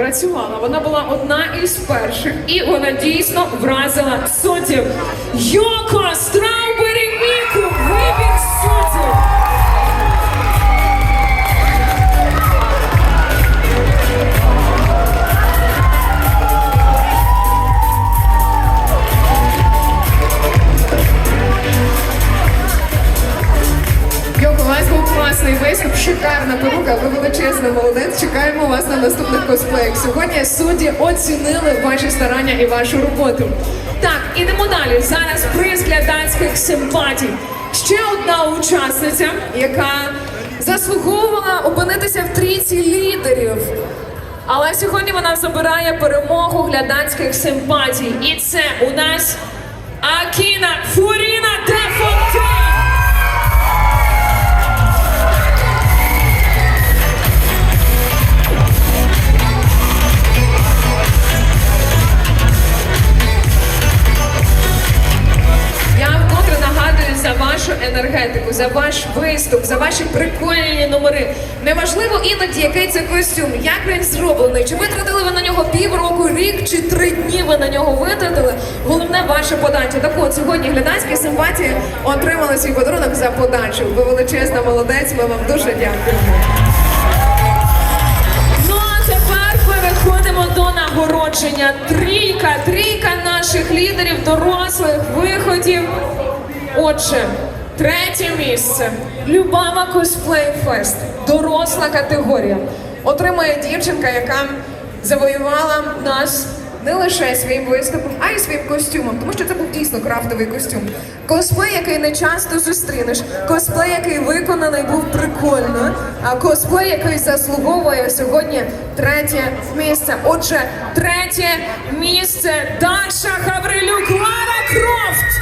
працювала. Вона була одна із перших, і вона дійсно вразила сотів. Йоко Страубері виступ, шикарна порука, ви величезний молодець. Чекаємо вас на наступних косплеях. Сьогодні судді оцінили ваші старання і вашу роботу. Так, ідемо далі. Зараз приз глядацьких симпатій. Ще одна учасниця, яка заслуговувала опинитися в трійці лідерів. але сьогодні вона забирає перемогу глядацьких симпатій. І це у нас Акіна Фуріна за ваш виступ, за ваші прикольні номери. Неважливо іноді, який це костюм, як він зроблений, чи витратили ви на нього півроку, рік чи три дні ви на нього витратили. Головне ваше подача. Так от сьогодні глядацькі симпатії отримали свій подарунок за подачу. Ви величезна молодець. Ми вам дуже дякуємо. Ну а тепер переходимо до нагородження. Трійка, трійка наших лідерів, дорослих виходів. Отже, третє місце. Любава Косплей Фест. Доросла категорія. Отримає дівчинка, яка завоювала нас не лише своїм виступом, а й своїм костюмом, тому що це був дійсно крафтовий костюм. Косплей, який не часто зустрінеш, косплей, який виконаний був прикольно, а косплей, який заслуговує сьогодні третє місце. Отже, Третє місце Даша Гаврилюк, Лара Крофт.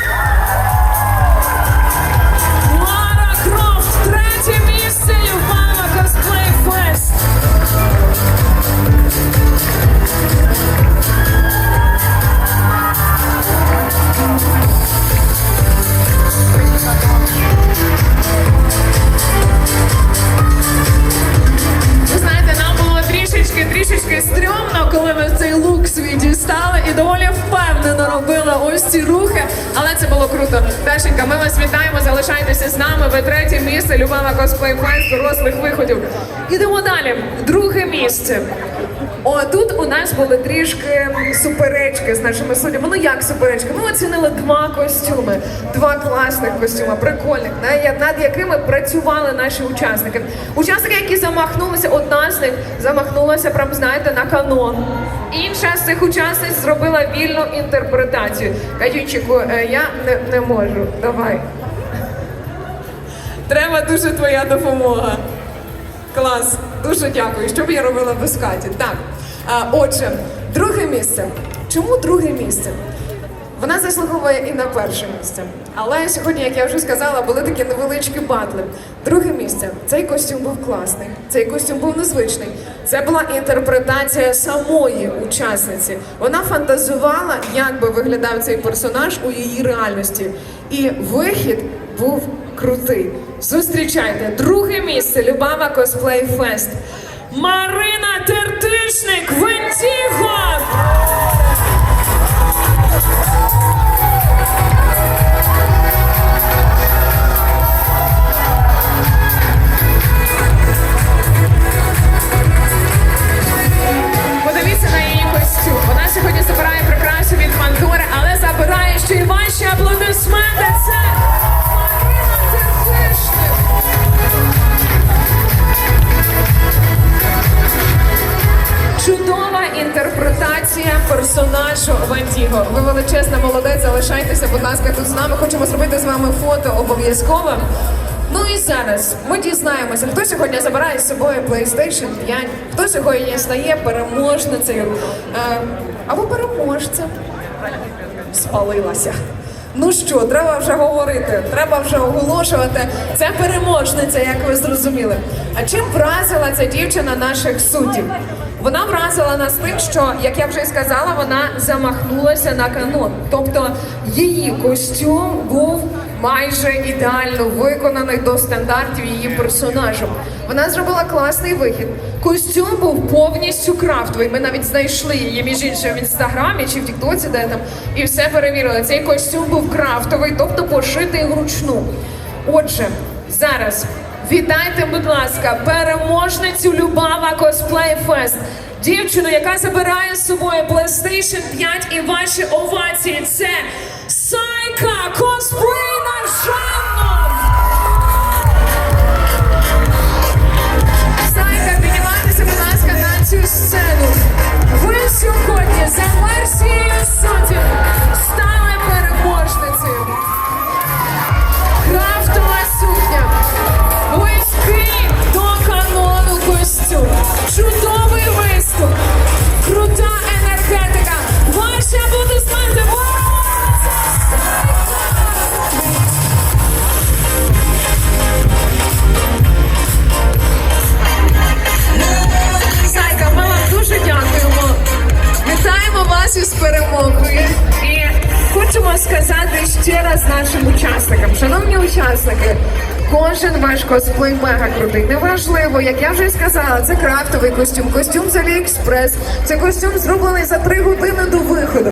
Доволі наробила ось ці рухи. Але це було круто. Дашенька, ми вас вітаємо. Залишайтеся з нами. Ви третє місце. Любава косплей фест дорослих виходів. Ідемо далі. Друге місце. О, тут у нас були трішки суперечки з нашими суддями. Ну як суперечки? Ми оцінили два костюми, два класних костюми, прикольних, над якими працювали наші учасники. Учасники, які замахнулися, одна з них замахнулася, прям знаєте, на канон. Інша з цих учасниць зробила вільну інтерпретацію. Катючику, е, я не, не можу. Давай. Треба дуже твоя допомога. Клас, дуже дякую. Що б я робила без Каті? Так. А, отже, друге місце. Чому друге місце? Вона заслуговує і на перше місце. Але сьогодні, як я вже сказала, були такі невеличкі батли. Друге місце. Цей костюм був класний, цей костюм був незвичний. Це була інтерпретація самої учасниці. Вона фантазувала, як би виглядав цей персонаж у її реальності. І вихід був крутий. Зустрічайте друге місце Любава Косплей Фест. Марина Тертишник, персонажу Вантіго. Ви величезна молодець. Залишайтеся, будь ласка, тут з нами. Хочемо зробити з вами фото обов'язково. Ну і зараз ми дізнаємося, хто сьогодні забирає з собою PlayStation 5, хто сьогодні стає переможницею е, або переможцем. Спалилася. Ну що, треба вже говорити, треба вже оголошувати. Це переможниця, як ви зрозуміли. А чим вразила ця дівчина наших суддів? Вона вразила нас тим, що, як я вже й сказала, вона замахнулася на канон. Тобто її костюм був майже ідеально виконаний до стандартів її персонажу. Вона зробила класний вихід. Костюм був повністю крафтовий. Ми навіть знайшли її між іншим в інстаграмі чи в Тіктоці, де там, і все перевірили. Цей костюм був крафтовий, тобто пошитий вручну. Отже, зараз вітайте, будь ласка, переможницю Любава Косплей Фест. Дівчину, яка забирає з собою PlayStation 5 і ваші овації. Це нашим учасникам, шановні учасники. Кожен ваш косплей мега крутий. Неважливо, як я вже сказала, це крафтовий костюм, костюм з Аліекспрес. Це костюм зроблений за три години до виходу.